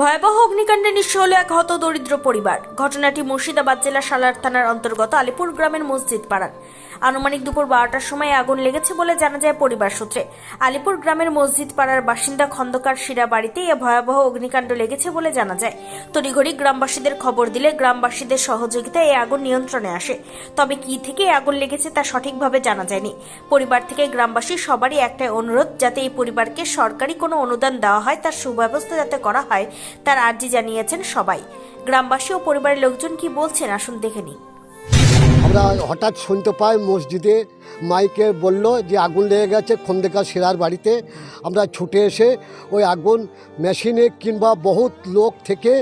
ভয়াবহ অগ্নিকাণ্ডে নিঃস্ব হল এক হত দরিদ্র পরিবার। ঘটনাটি মুর্শিদাবাদ জেলা সালার থানার অন্তর্গত আলিপুর গ্রামের মসজিদ পাড়ার। আনুমানিক দুপুর বারোটার সময় আগুন লেগেছে বলে জানা যায় পরিবার সূত্রে। আলিপুর গ্রামের মসজিদ পাড়ার বাসিন্দা খন্দকার শিরা বাড়িতে এ ভয়াবহ অগ্নিকাণ্ড লেগেছে বলে জানা যায়। তড়িঘড়ি গ্রামবাসীদের খবর দিলে গ্রামবাসীদের সহযোগিতায় এই আগুন নিয়ন্ত্রণে আসে। তবে কি থেকে আগুন লেগেছে তা সঠিকভাবে জানা যায়নি। পরিবার থেকে গ্রামবাসী সবারই একটাই অনুরোধ, যাতে এই পরিবারকে সরকারি কোনো অনুদান দেওয়া হয়, তার সুব্যবস্থা যাতে করা হয় তার আর্জি জানিয়েছেন সবাই। গ্রামবাসী ও পরিবারের লোকজন কি বলছেন আসুন দেখে নিই। আমরা হঠাৎ শুনতে পাই মসজিদে মাইকে বলল যে আগুন লেগে গেছে খন্দেকা সেরার বাড়িতে। আমরা ছুটে এসে ওই আগুন মেশিনে কিংবা বহুত লোক থেকে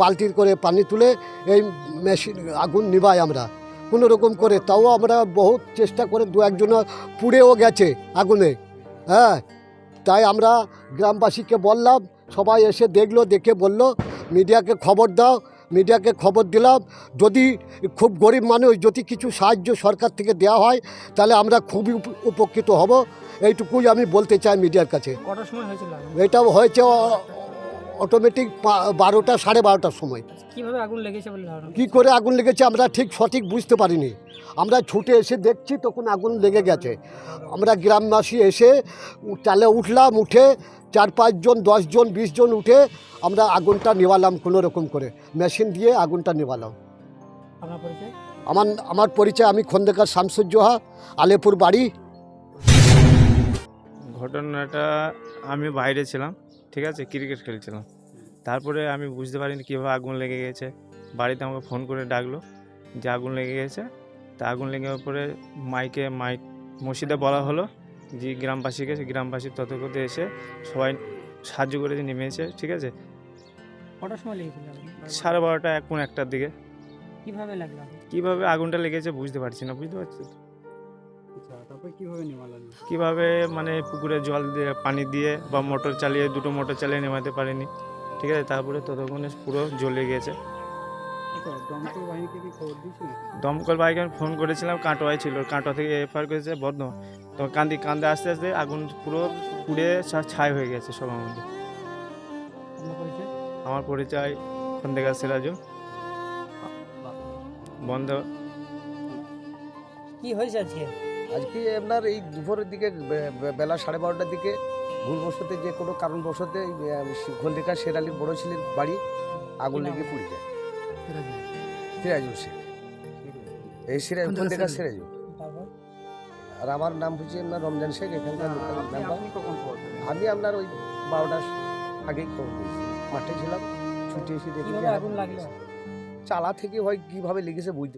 বালতির করে পানি তুলে এই মেশিন আগুন নিভাই আমরা। কোনো রকম করে, তাও আমরা বহুত চেষ্টা করে দু একজন পুড়েও গেছে আগুনে। হ্যাঁ তাই আমরা গ্রামবাসীকে বললাম সবাই এসে দেখল দেখে বলল মিডিয়াকে খবর দাও মিডিয়াকে খবর দিলাম। যদি খুব গরিব মানুষ যদি কিছু সাহায্য সরকার থেকে দেওয়া হয় তাহলে আমরা খুবই উপ- উপকৃত হব। এইটুকুই আমি বলতে চাই মিডিয়ার কাছে? এটাও হয়েছে অটোমেটিক বারোটা সাড়ে বারোটার সময়। কীভাবে আগুন লেগেছে কি করে আগুন লেগেছে আমরা ঠিক সঠিক বুঝতে পারিনি। আমরা ছুটে এসে দেখছি তখন আগুন লেগে গেছে। আমরা গ্রামবাসী এসে চালে উঠলাম উঠে চার পাঁচজন দশজন বিশ জন উঠে আমরা আগুনটা নেওয়ালাম কোনো রকম করে। মেশিন দিয়ে আগুনটা নেওয়ালাম আমার আমার পরিচয় আমি খন্দকার শামসুজ্জোহা আলেপুর বাড়ি। ঘটনাটা আমি বাইরে ছিলাম ঠিক আছে? ক্রিকেট খেলছিলাম। তারপরে আমি বুঝতে পারিনি কীভাবে আগুন লেগে গেছে। বাড়িতে আমাকে ফোন করে ডাকলো যে আগুন লেগে গেছে। তা আগুন লেগে যাওয়ার পরে মাইকে মাইক মসজিদে বলা হলো যে গ্রামবাসীকে গ্রামবাসী ততক্ষতে এসে সবাই সাহায্য করে নেমেছে ঠিক আছে? কটার সময় লেগেছিল সাড়ে বারোটা এক কোন একটার দিকে। কীভাবে লাগল? কীভাবে আগুনটা লেগেছে বুঝতে পারছি না বুঝতে পারছি? আচ্ছা কীভাবে মানে পুকুরে জল দিয়ে পানি দিয়ে বা মোটর চালিয়ে দুটো মোটর চালিয়ে নেমাতে পারিনি ঠিক আছে? তারপরে ততক্ষণে পুরো জ্বলে আচ্ছা দমকল বাহিনীকে আমি ফোন করেছিলাম কাটোয়ায় ছিল। কাটোয়া থেকে এফআর করেছে বদ্ধ তো কান্দি কান্দে আস্তে আস্তে আগুন পুরো পুড়ে ছাই হয়ে গেছে সব আমাদের আমার পরিচয় খন্দেগার সিরাজু। বন্ধ। কি হয়েছে আজকে? আজকে আপনার এই দুপুরের দিকে বেলা সাড়ে বারোটার দিকে ভুলবশতে যে কোনো কারণবশতে খন্দিকা শেরালির বড় ছেলের বাড়ি আগুন লেগে পুড়ে যায়। সিরাজুল। শেখ। এই সিরাজ খন্দিকা সিরাজুল? আর আমার নাম হচ্ছে আপনার রমজান শেখ এখানকার পেলেন? আমি আপনার ওই বারোটার আগেই খবর দিয়েছি মাঠে ছিলাম ছুটি এসে দেখি চালা থেকে হয় কীভাবে লেগেছে বুঝতে